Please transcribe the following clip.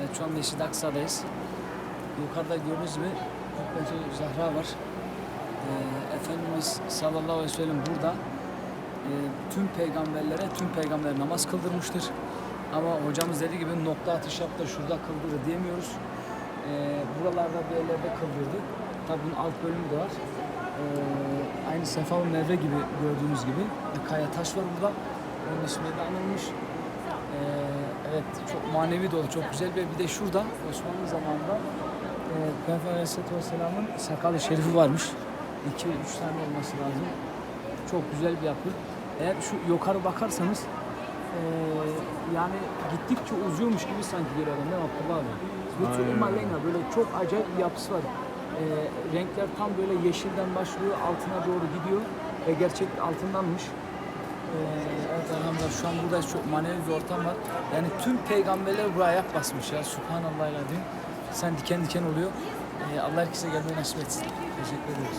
Evet, şu an Mescid-i Aksa'dayız. Yukarıda gördüğünüz gibi Hükmetü Zahra var. Ee, Efendimiz sallallahu aleyhi ve sellem burada e, tüm peygamberlere, tüm peygamber namaz kıldırmıştır. Ama hocamız dediği gibi nokta atış yaptı, şurada kıldırdı diyemiyoruz. Ee, buralarda bir yerlerde kıldırdı. Tabi bunun alt bölümü de var. Ee, aynı Sefa-ı Merve gibi gördüğünüz gibi bir kaya taş var burada. Onun ismi de anılmış. Ee, evet çok manevi dolu, çok güzel bir bir de şurada Osmanlı zamanında e, Peygamber Aleyhisselatü Vesselam'ın sakalı şerifi varmış. 2 üç tane olması lazım. Çok güzel bir yapı. Eğer şu yukarı bakarsanız e, yani gittikçe uzuyormuş gibi sanki geliyor değil mi Abdullah abi? Lütfü. Emaleyna böyle çok acayip bir yapısı var. E, renkler tam böyle yeşilden başlıyor, altına doğru gidiyor ve gerçek altındanmış. Elhamdülillah şu an buradayız çok manevi bir ortam var. Yani tüm peygamberler buraya ayak basmış ya. Subhanallah ile Sen diken diken oluyor. Ee, Allah herkese gelmeyi nasip etsin. Teşekkür ederiz.